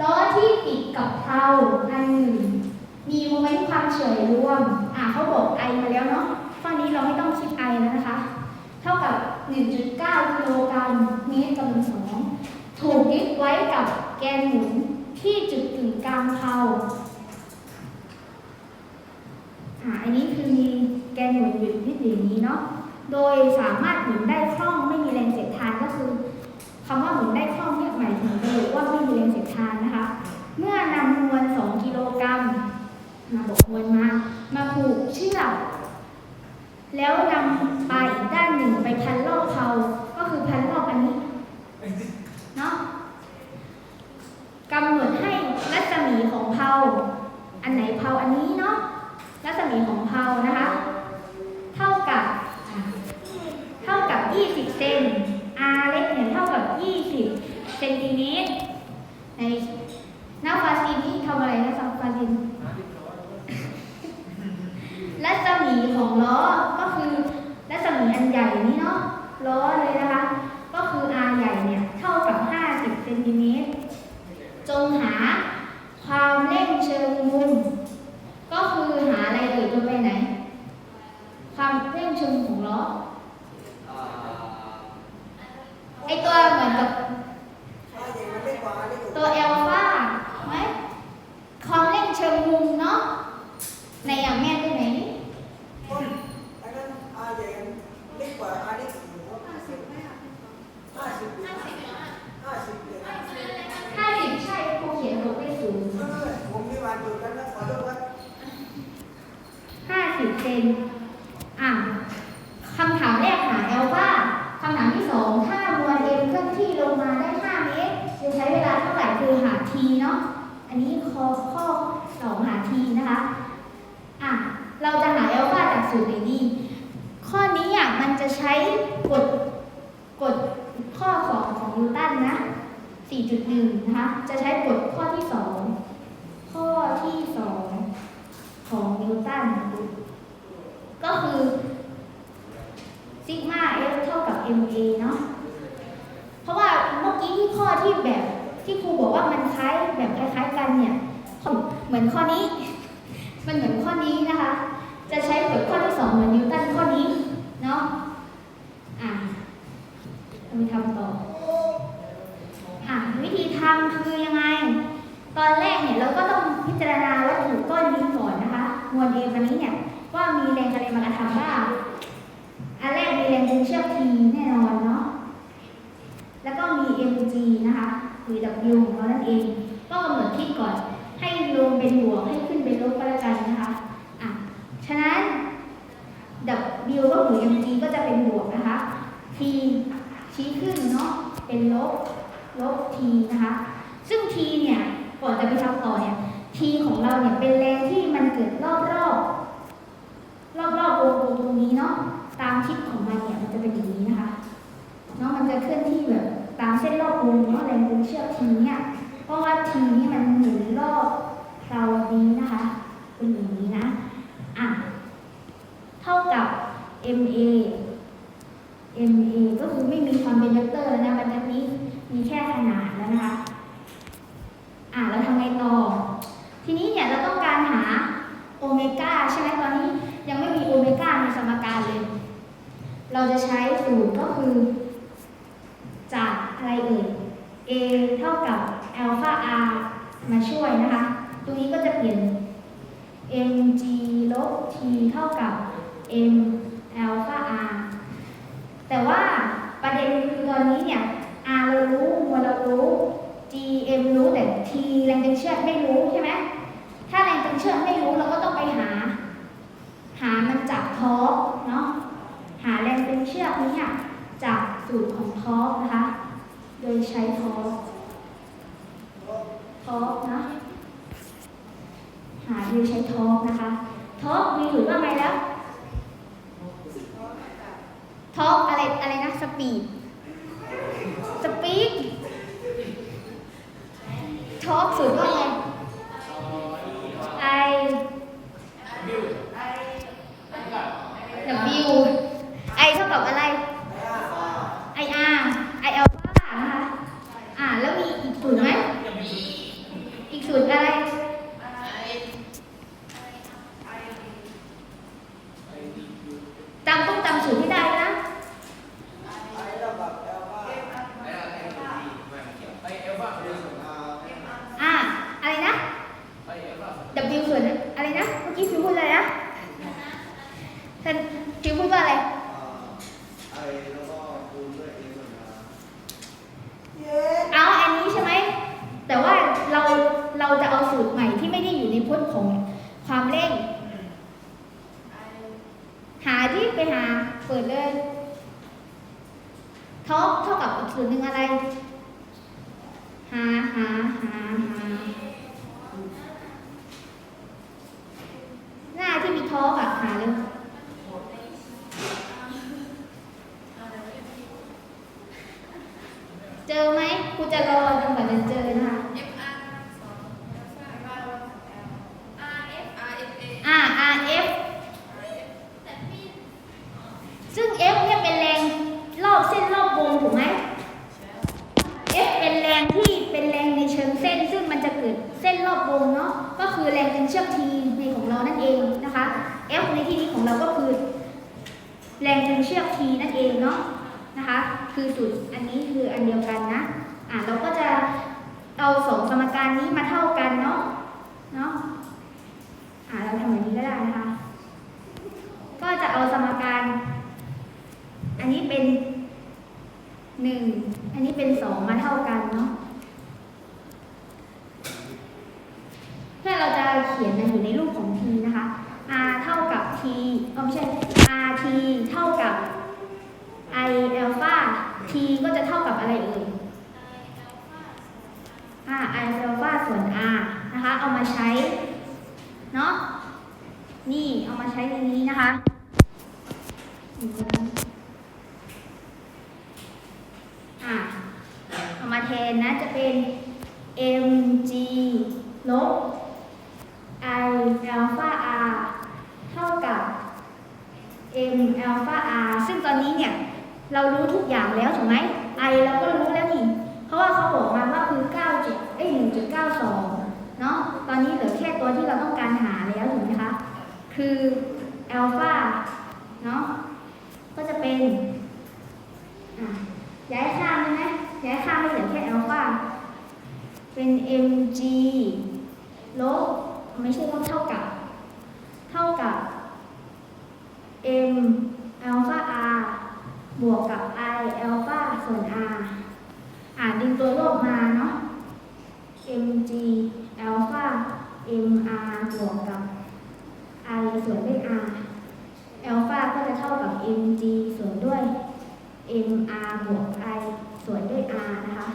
ล้อที่ติดกับเพลาอันหนึ่งมีโมเมนต์ความเฉยรวม อ่าเขาบอกไอมาแล้วเนาะข้อนี้เราไม่ต้องคิดไอแล้วนะคะ เท่ากับ 1.9กิโลกรัมเมตรกำลังสองถูกยึดไว้กับแกนหมุนที่จุดกึ่งกลางเพลาอ่าอันนี้คือมีแกนหมุนอยู่ที่อย่างนี้เนาะ โดยสามารถหมุนได้คล่องไม่มีแรงเสียดทานก็คือ คำว่าหมุนได้คล่องเนี่ยหมายถึงระบุว่าไม่มีแรงเสียดทานนะคะ เมื่อนำมวล 2 กิโลกรัมมาบอกมวลมา มาผูกเชือกแล้วนำปลายอีกด้านหนึ่งไปพันรอบเขาก็คือพันรอบอันนี้เนาะกำหนดให้รัศมีของเพาอันไหนเพาอันนี้เนาะรัศมีของเพานะคะ เท่ากับ เท่ากับ 20 เซน 20 เซนติเมตร ในหน้าฟาซินนี่ทำอะไรนะซัมฟาซินรัศมีของล้อก็คือรัศมีอันใหญ่นี้เนาะล้อเลยนะคะ ก็คือ r ใหญ่เนี่ยเท่ากับ 50 เซนติเมตร จงหาความเร่งเชิงมุม ก็คือหาอะไรเอ่ยตัวไปไหน ความเร่งเชิงของล้อ ไอตัวเหมือนกับตัวเอลฟาไหมความเร่งเชิงมุมเนาะ ในอย่างแม่ตัวไหนนี่ห้าสิบใช่ครูเขียนบอกได้สูงห้าสิบเซนอะคำถามแรกหาเอลฟาคำถามที่สองถ้ามวลเอ็มเคลื่อนที่ลงมาได้ 5 เมตร จะใช้เวลาเท่าไหร่คือหา ทีเนาะ อันนี้ข้อข้อสองหาทีนะคะ อะ เราจะหาเอลฟาจากสูตรไหนดี ข้อนี้อะมันจะใช้กฎกฎข้อสองของนิวตันนะ 4.1 นะคะ จะใช้กฎข้อที่ 2 ข้อที่ 2 ของนิวตัน ก็คือซิกมาเอฟเท่ากับ ma เนาะ เพราะว่าเมื่อกี้ที่ข้อที่แบบที่ครูบอกว่ามันคล้ายแบบคล้าย ๆ กันเนี่ย เห มือนข้อนี้เหมือนข้อนี้นะคะ จะใช้กฎข้อที่สองเหมือนนิวตันข้อนี้ เนาะ อะเราไปทำต่อ อะวิธีทำคือยังไง ตอนแรกเนี่ยเราก็ต้องพิจารณาวัตถุก้อนนี้ก่อนนะคะ มวลเอวันนี้เนี่ยว่ามีแรงอะไรมากระทำบ้าง อันแรกมีแรงดึงเชือก T แน่นอนเนาะ แล้วก็มี mg นะคะ หรือ w ของเรานั่นเอง ก็กำหนดทิศก่อน ให้ลง เป็นบวกให้ขึ้นเป็นลบก็แล้วกันนะคะอะฉะนั้น w ก็คือ mg ก็จะเป็นบวกนะคะ t ชี้ขึ้นเนาะเป็นลบลบ t นะคะ ซึ่ง t เนี่ยก่อนจะไปทำต่อเนี่ย t ของเราเนี่ยเป็นแรงที่มันเกิดรอบรอบรอบรอบวงกลมตรงนี้เนาะตามทิศของมันเนี่ยมันจะเป็นอย่างนี้นะคะเนาะมันจะเคลื่อนที่แบบตามเส้นรอบวงเนาะแรงดึงเชือก t เนี่ยเพราะว่า t นี่มันหมุนรอบ เรานี้นะคะเป็นอย่างนี้นะอะเท่ากับ ma ma ก็คือไม่มีความเป็นเวกเตอร์แล้วนะบรรทัดนี้มีแค่ขนาดแล้วนะคะอะแล้วทำไงต่อ ทีนี้เนี่ยเราต้องการหาโอเมก้าใช่ไหมตอนนี้ยังไม่มีโอเมก้าในสมการเลย เราจะใช้สูตรก็คือ จากอะไรเอ่ย a เท่ากับ alpha r มาช่วยนะคะ รงนี้ก็จะเปลี่ยน mg ลบ t เท่ากับ m alpha r แต่ว่าประเด็นคือตอนนี้เนี่ย r เรารู้มวลเรารู้ g m รู้แต่ t แรงดึงเชือกไม่รู้ใช่ไหมถ้าแรงดึงเชือกไม่รู้เราก็ต้องไปหา หามันจากทอร์กเนาะหาแรงดึงเชือกนี้อะจากสูตรของทอร์กนะคะ โดยใช้ทอร์กทอร์กนะ หาโดยใช้ท้อร์กนะคะท้อร์กมีสูตรว่าไงแล้วท้อร์กอะไรอะไรนะสปีดสปีดท้อร์กสูตรว่าไง I W I เท่ากับอะไร I R I alpha นะคะ อ่า แล้วมีอีกสูตรไหม ของความเร่ง หาที่ไปหา เปิดเลยท็อปเท่ากับอีกส่วนหนึ่งอะไร หาหาหาหาหน้าที่มีท็อปอะหาเลยเจอไหมครูจะรอจนกว่าจะเจอนะคะ อ่า RF ซึ่ง F เนี่ยเป็นแรงรอบเส้นรอบวงถูกไหม F เป็นแรงที่เป็นแรงในเชิงเส้น ซึ่งมันจะเกิดเส้นรอบวงเนาะ ก็คือแรงดึงเชือก T ในของเรานั่นเองนะคะ F ในที่นี้ของเราก็คือ แรงดึง เชือก T นั่นเองเนาะนะคะ คือสูตรอันนี้คืออันเดียวกันนะอ่าเราก็จะเอาสองสมการนี้มาเท่ากันเนาะเนาะอ่าเราทำแบบนี้ก็ได้นะคะ ก็จะเอาสมการ อันนี้เป็นหนึ่งอันนี้เป็นสองมาเท่ากันเนาะแค่เราจะเขียนมันอยู่ในรูปของ t นะคะ r เท่ากับ t เออไม่ใช่ r t เท่า ส่วน r นะคะ เอามาใช้ เนาะนี่เอามาใช้ในนี้นะคะอะเอามาแทนนะจะเป็น mg ลบ i alpha r เท่ากับ m alpha r ซึ่งตอนนี้เนี่ย เรารู้ทุกอย่างแล้วถูกไหม i เราก็รู้ เอ้ย1.92 เนาะตอนนี้เหลือแค่ตัวที่เราต้องการหาแล้วถูกไหมคะ คืออัลฟาเนาะก็จะเป็นย้ายข้ามได้ไหมย้ายข้ามไม่เหลือแค่อัลฟาเป็น mg ลบไม่ใช่ลบเท่ากับ เท่ากับ m อัลฟา r บวกกับ i อัลฟาส่วน r อ่าดึงตัวโลกมาเนาะ mg อลฟา mr บวกกับ i ส่วนด้วย r อลฟาก็จะเท่ากับ mg ส่วนด้วย mr บวก i ส่วนด้วย r นะคะ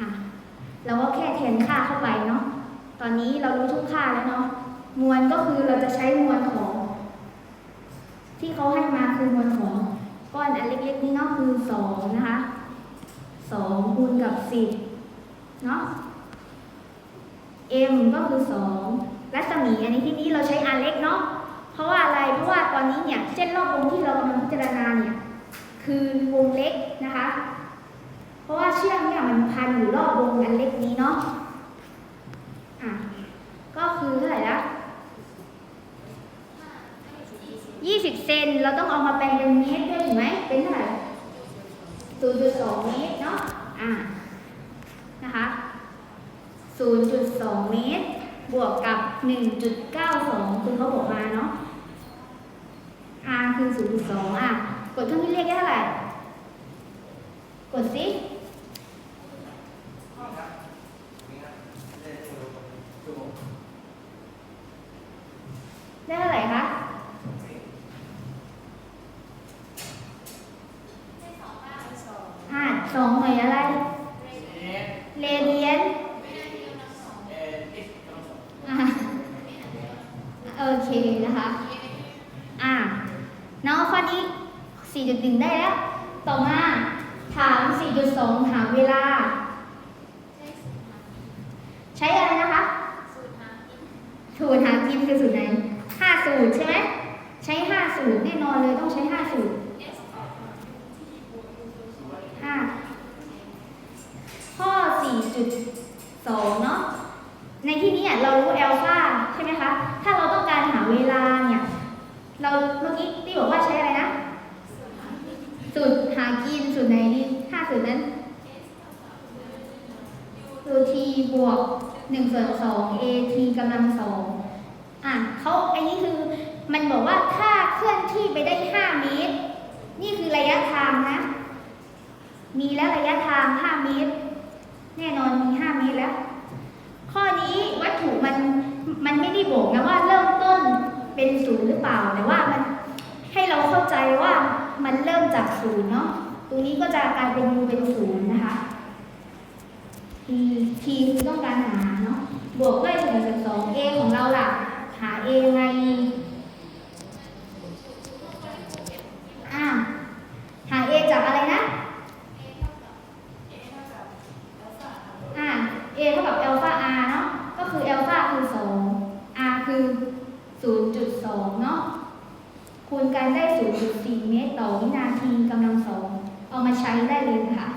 อะเราก็แค่แทนค่าเข้าไปเนาะตอนนี้เรารู้ทุกค่าแล้วเนาะมวลก็คือเราจะใช้มวลของ ที่เขาให้มาคือมวลของก้อนอันเล็กๆนี้เนาะคือสองนะคะสองคูณกับสิบเนาะ m ก็คือสองรัศมีอันนี้ที่นี้เราใช้อันเล็กเนาะ เพราะว่าอะไร เพราะว่าตอนนี้เนี่ยเส้นรอบวงที่เรากำลังพิจารณาเนี่ยคือวงเล็กนะคะ เพราะว่าเชือกเนี่ยมันพันอยู่รอบวงอันเล็กนี้เนาะ อะ ก็คือเท่าไหร่ละ20เซนเราต้องเอามาแปลงเป็นเมตรด้วยถูกไหม เป็นเท่าไหร่0.2เมตรเนาะ อะ 0.2 เมตร บวกกับ 1.92คือเขาบอกมาเนาะ r คือ 0.2 อะ กดเครื่องที่เรียกได้เท่าไหร่ กดสิได้เท่าไหร่คะอ่าสองหน่วยอะไร เรเดียนอ่าโอเคนะคะ อ่าน้องข้อนี้ 4.1 ได้แล้ว ต่อมาถาม 4.2 ถามเวลา ใช้อะไรนะคะสูตรหากินคือสูตรไหนห้าสูตรใช่ไหม ใช้ห้าสูตรแน่นอนเลยต้องใช้ห้าสูตรห้าข้อสี่จุดสองเนาะ ในที่นี้อะเรารู้แอลฟาใช่ไหมคะ ถ้าเราต้องการหาเวลาเนี่ย เราเมื่อกี้ที่บอกว่าใช้อะไรนะ สูตรหากินสูตรไหนดีห้าสูตรนั้นสูตร t บวกหนึ่งส่วนสอง a t กำลังสองอะเขาอันนี้คือมันบอกว่าถ้าเคลื่อนที่ไปได้ห้าเมตร นี่คือระยะทางนะ มีแล้วระยะทางห้าเมตร แน่นอนมีห้าเมตรแล้ว ข้อนี้วัตถุมันมันไม่ได้บอกนะว่าเริ่มต้นเป็นศูนย์หรือเปล่าแต่ว่ามันให้เราเข้าใจว่า มันเริ่มจากศูนย์เนาะตรงนี้ก็จะกลายเป็น u เป็นศูนย์นะคะ t t คือต้องการหาเนาะ บวกด้วยหนึ่งกับสอง a ของเราล่ะ หา a ยังไงอ่าหา a จากอะไรนะ อ่า a เท่ากับ alpha r เนาะ ก็คือ alpha คือ2 r คือ 0.2 เนาะคูณกันได้ 0.4 เมตรต่อวินาทีกำลังสองเอามาใช้ได้เลยนะคะ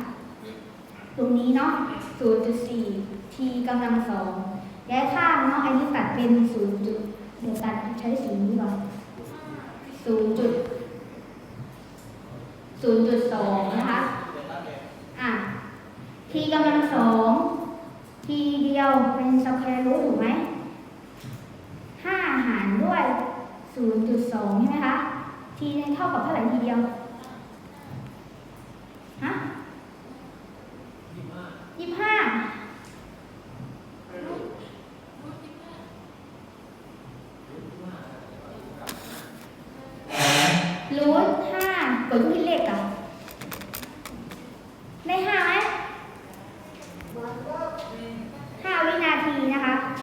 ตรงนี้เนาะ0.4 t กำลังสองย้ายข้างเนาะอันนี้ตัดเป็น 0. จุดเดี๋ยวตัดใช้สีนี้ก่อน 0. จุด0.2 นะคะ อะ t กำลังสอง t เดียวเป็นสแควร์รูทถูกไหมห้าหารด้วย 0.2 ใช่ไหมคะ ทีนึงเท่ากับเท่าไหร่ทีเดียว